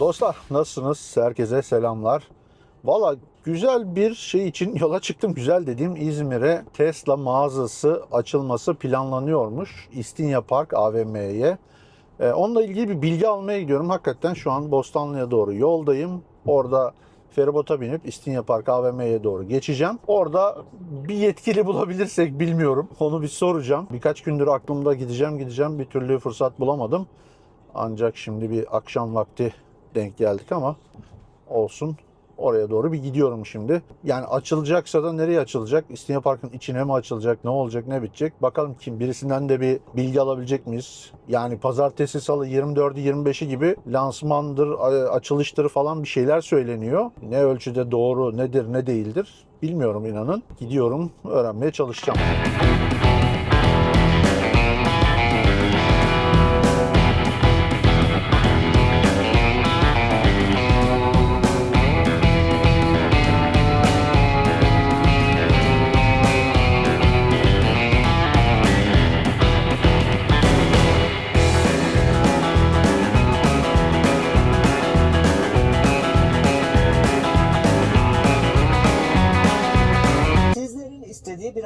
Dostlar nasılsınız? Herkese selamlar. Valla güzel bir şey için yola çıktım. Güzel dediğim İzmir'e Tesla mağazası açılması planlanıyormuş. İstinye Park AVM'ye. Ee, onunla ilgili bir bilgi almaya gidiyorum. Hakikaten şu an Bostanlı'ya doğru yoldayım. Orada feribota binip İstinye Park AVM'ye doğru geçeceğim. Orada bir yetkili bulabilirsek bilmiyorum. Onu bir soracağım. Birkaç gündür aklımda gideceğim gideceğim bir türlü fırsat bulamadım. Ancak şimdi bir akşam vakti denk geldik ama olsun. Oraya doğru bir gidiyorum şimdi. Yani açılacaksa da nereye açılacak? İstinye Park'ın içine mi açılacak? Ne olacak? Ne bitecek? Bakalım kim birisinden de bir bilgi alabilecek miyiz? Yani pazartesi, salı 24'ü 25'i gibi lansmandır, açılıştır falan bir şeyler söyleniyor. Ne ölçüde doğru, nedir, ne değildir bilmiyorum inanın. Gidiyorum, öğrenmeye çalışacağım.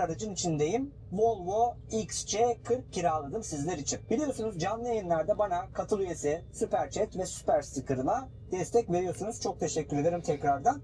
Aracın içindeyim. Volvo XC40 kiraladım sizler için. Biliyorsunuz canlı yayınlarda bana katıl üyesi, süper chat ve süper sticker'ına destek veriyorsunuz. Çok teşekkür ederim tekrardan.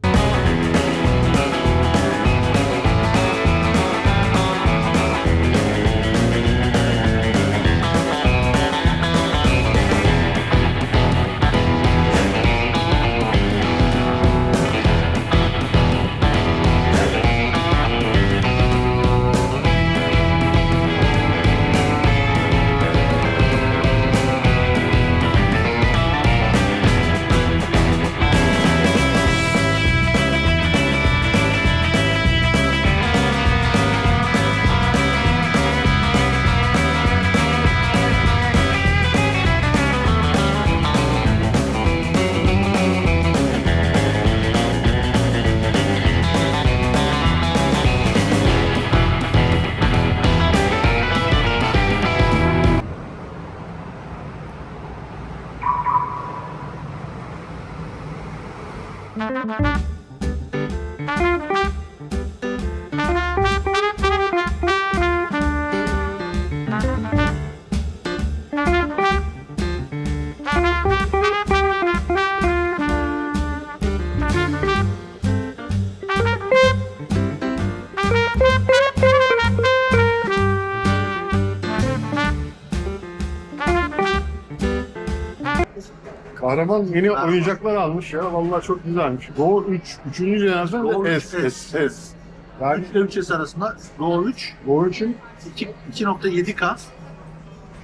Kahraman yeni oyuncaklar almış ya. Vallahi çok güzelmiş. Go 3. 3. jenerasyon Go ve üç S, S, S. Yani 3 ile 3S arasında Go 3 Go 3'ün 2 2.7K.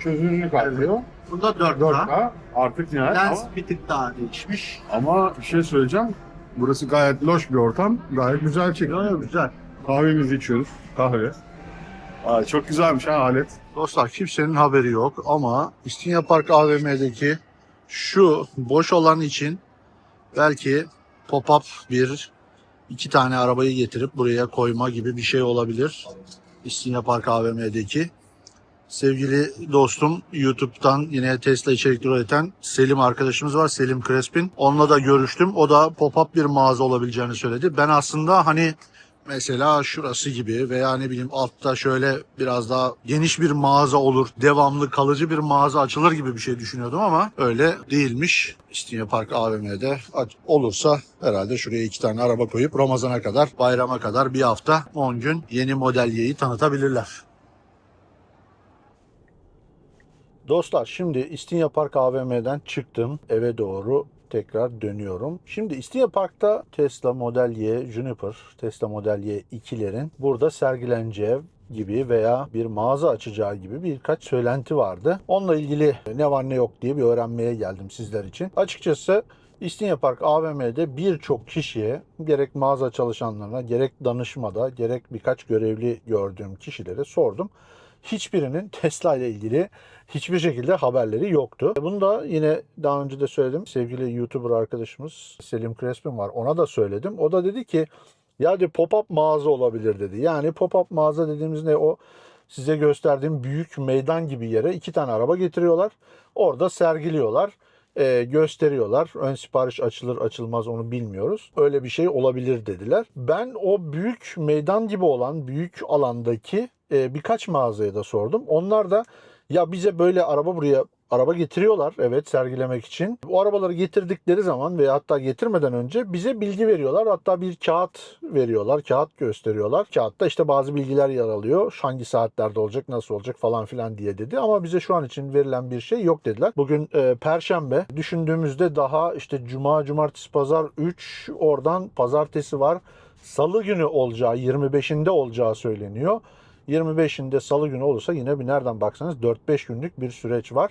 çözünürlüğü katlıyor. Bunda 4K. 4K artık nihayet Lens ama, bir tık daha değişmiş. ama bir şey söyleyeceğim. Burası gayet loş bir ortam. Gayet güzel çekiyor. Yo, yo, güzel. Kahvemizi içiyoruz. Kahve. Aa, çok güzelmiş ha alet. Dostlar kimsenin haberi yok ama İstinye Park AVM'deki şu boş olan için belki pop-up bir iki tane arabayı getirip buraya koyma gibi bir şey olabilir. İstinye Park AVM'deki. Sevgili dostum YouTube'dan yine Tesla içerikleri üreten Selim arkadaşımız var. Selim Crespin. Onunla da görüştüm. O da pop-up bir mağaza olabileceğini söyledi. Ben aslında hani mesela şurası gibi veya ne bileyim altta şöyle biraz daha geniş bir mağaza olur, devamlı kalıcı bir mağaza açılır gibi bir şey düşünüyordum ama öyle değilmiş. İstinye Park AVM'de olursa herhalde şuraya iki tane araba koyup Ramazan'a kadar, bayrama kadar bir hafta 10 gün yeni model Y'yi tanıtabilirler. Dostlar şimdi İstinye Park AVM'den çıktım eve doğru tekrar dönüyorum. Şimdi İstinye Park'ta Tesla Model Y Juniper, Tesla Model Y 2'lerin burada sergileneceği gibi veya bir mağaza açacağı gibi birkaç söylenti vardı. Onunla ilgili ne var ne yok diye bir öğrenmeye geldim sizler için. Açıkçası İstinye Park AVM'de birçok kişiye gerek mağaza çalışanlarına gerek danışmada gerek birkaç görevli gördüğüm kişilere sordum hiçbirinin Tesla ile ilgili hiçbir şekilde haberleri yoktu. Bunu da yine daha önce de söyledim. Sevgili YouTuber arkadaşımız Selim Crespin var. Ona da söyledim. O da dedi ki ya de pop-up mağaza olabilir dedi. Yani pop-up mağaza dediğimiz ne o size gösterdiğim büyük meydan gibi yere iki tane araba getiriyorlar. Orada sergiliyorlar. E, gösteriyorlar. Ön sipariş açılır açılmaz onu bilmiyoruz. Öyle bir şey olabilir dediler. Ben o büyük meydan gibi olan büyük alandaki e, birkaç mağazaya da sordum. Onlar da ya bize böyle araba buraya araba getiriyorlar evet sergilemek için. Bu arabaları getirdikleri zaman veya hatta getirmeden önce bize bilgi veriyorlar. Hatta bir kağıt veriyorlar. Kağıt gösteriyorlar. Kağıtta işte bazı bilgiler yer alıyor. Hangi saatlerde olacak, nasıl olacak falan filan diye dedi. Ama bize şu an için verilen bir şey yok dediler. Bugün e, perşembe. Düşündüğümüzde daha işte cuma, cumartesi, pazar 3 oradan pazartesi var. Salı günü olacağı, 25'inde olacağı söyleniyor. 25'inde salı günü olursa yine bir nereden baksanız 4-5 günlük bir süreç var.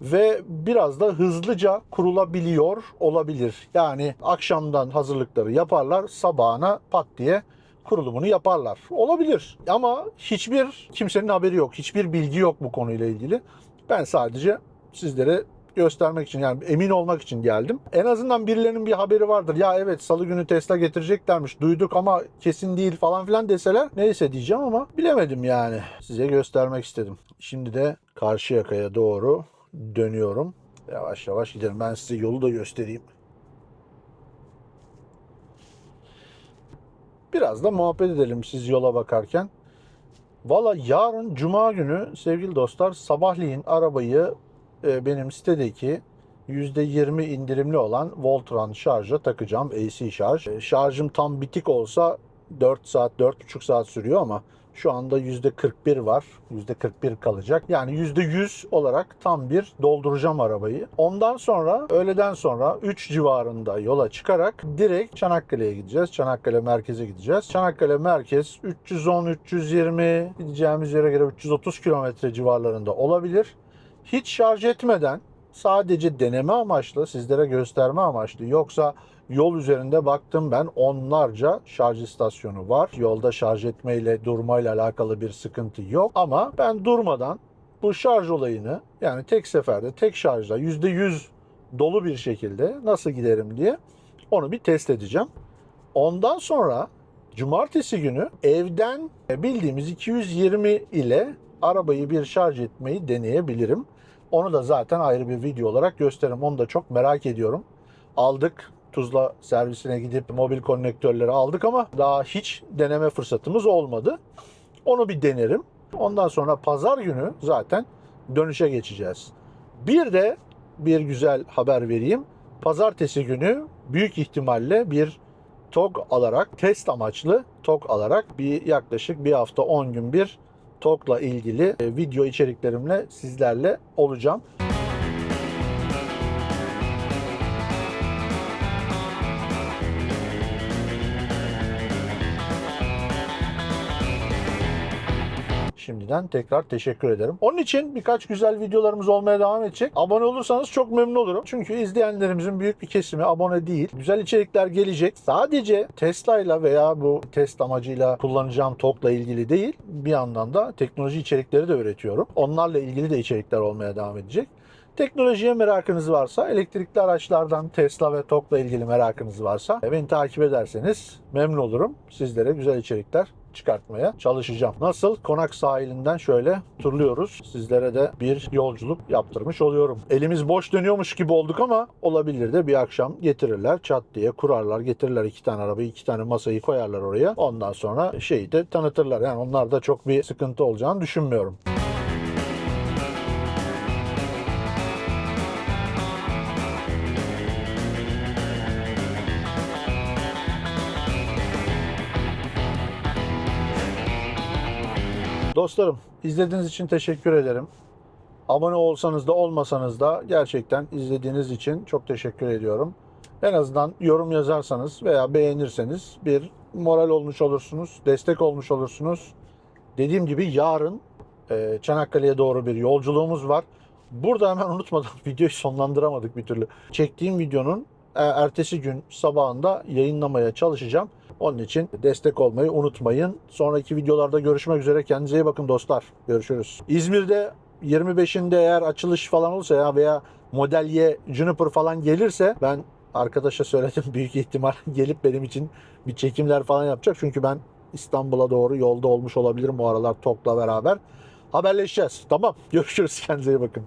Ve biraz da hızlıca kurulabiliyor olabilir. Yani akşamdan hazırlıkları yaparlar, sabahına pat diye kurulumunu yaparlar. Olabilir ama hiçbir kimsenin haberi yok. Hiçbir bilgi yok bu konuyla ilgili. Ben sadece sizlere göstermek için yani emin olmak için geldim. En azından birilerinin bir haberi vardır. Ya evet salı günü Tesla getireceklermiş duyduk ama kesin değil falan filan deseler neyse diyeceğim ama bilemedim yani. Size göstermek istedim. Şimdi de karşı yakaya doğru dönüyorum. Yavaş yavaş gidelim. Ben size yolu da göstereyim. Biraz da muhabbet edelim siz yola bakarken. Valla yarın cuma günü sevgili dostlar sabahleyin arabayı e, benim sitedeki %20 indirimli olan Voltron şarja takacağım. AC şarj. E, Şarjım tam bitik olsa 4 saat, 4,5 saat sürüyor ama şu anda %41 var. %41 kalacak. Yani %100 olarak tam bir dolduracağım arabayı. Ondan sonra öğleden sonra 3 civarında yola çıkarak direkt Çanakkale'ye gideceğiz. Çanakkale merkeze gideceğiz. Çanakkale merkez 310-320 gideceğimiz yere göre 330 kilometre civarlarında olabilir. Hiç şarj etmeden sadece deneme amaçlı, sizlere gösterme amaçlı yoksa yol üzerinde baktım ben onlarca şarj istasyonu var. Yolda şarj etmeyle durmayla alakalı bir sıkıntı yok ama ben durmadan bu şarj olayını yani tek seferde tek şarjla %100 dolu bir şekilde nasıl giderim diye onu bir test edeceğim. Ondan sonra cumartesi günü evden bildiğimiz 220 ile arabayı bir şarj etmeyi deneyebilirim. Onu da zaten ayrı bir video olarak gösteririm. Onu da çok merak ediyorum. Aldık. Tuzla servisine gidip mobil konnektörleri aldık ama daha hiç deneme fırsatımız olmadı. Onu bir denerim. Ondan sonra pazar günü zaten dönüşe geçeceğiz. Bir de bir güzel haber vereyim. Pazartesi günü büyük ihtimalle bir TOG alarak, test amaçlı TOG alarak bir yaklaşık bir hafta 10 gün bir TOG'la ilgili e, video içeriklerimle sizlerle olacağım. Şimdiden tekrar teşekkür ederim. Onun için birkaç güzel videolarımız olmaya devam edecek. Abone olursanız çok memnun olurum. Çünkü izleyenlerimizin büyük bir kesimi abone değil. Güzel içerikler gelecek. Sadece Tesla ile veya bu test amacıyla kullanacağım TOG'la ilgili değil. Bir yandan da teknoloji içerikleri de üretiyorum. Onlarla ilgili de içerikler olmaya devam edecek. Teknolojiye merakınız varsa, elektrikli araçlardan Tesla ve TOG'la ilgili merakınız varsa beni takip ederseniz memnun olurum. Sizlere güzel içerikler çıkartmaya çalışacağım. Nasıl? Konak sahilinden şöyle turluyoruz. Sizlere de bir yolculuk yaptırmış oluyorum. Elimiz boş dönüyormuş gibi olduk ama olabilir de bir akşam getirirler çat diye kurarlar getirirler iki tane arabayı iki tane masayı koyarlar oraya. Ondan sonra şeyi de tanıtırlar. Yani onlar da çok bir sıkıntı olacağını düşünmüyorum. Dostlarım izlediğiniz için teşekkür ederim. Abone olsanız da olmasanız da gerçekten izlediğiniz için çok teşekkür ediyorum. En azından yorum yazarsanız veya beğenirseniz bir moral olmuş olursunuz, destek olmuş olursunuz. Dediğim gibi yarın e, Çanakkale'ye doğru bir yolculuğumuz var. Burada hemen unutmadan videoyu sonlandıramadık bir türlü. Çektiğim videonun e, ertesi gün sabahında yayınlamaya çalışacağım. Onun için destek olmayı unutmayın. Sonraki videolarda görüşmek üzere. Kendinize iyi bakın dostlar. Görüşürüz. İzmir'de 25'inde eğer açılış falan olursa ya veya Model Y Juniper falan gelirse ben arkadaşa söyledim büyük ihtimal gelip benim için bir çekimler falan yapacak. Çünkü ben İstanbul'a doğru yolda olmuş olabilirim bu aralar TOK'la beraber. Haberleşeceğiz. Tamam. Görüşürüz. Kendinize iyi bakın.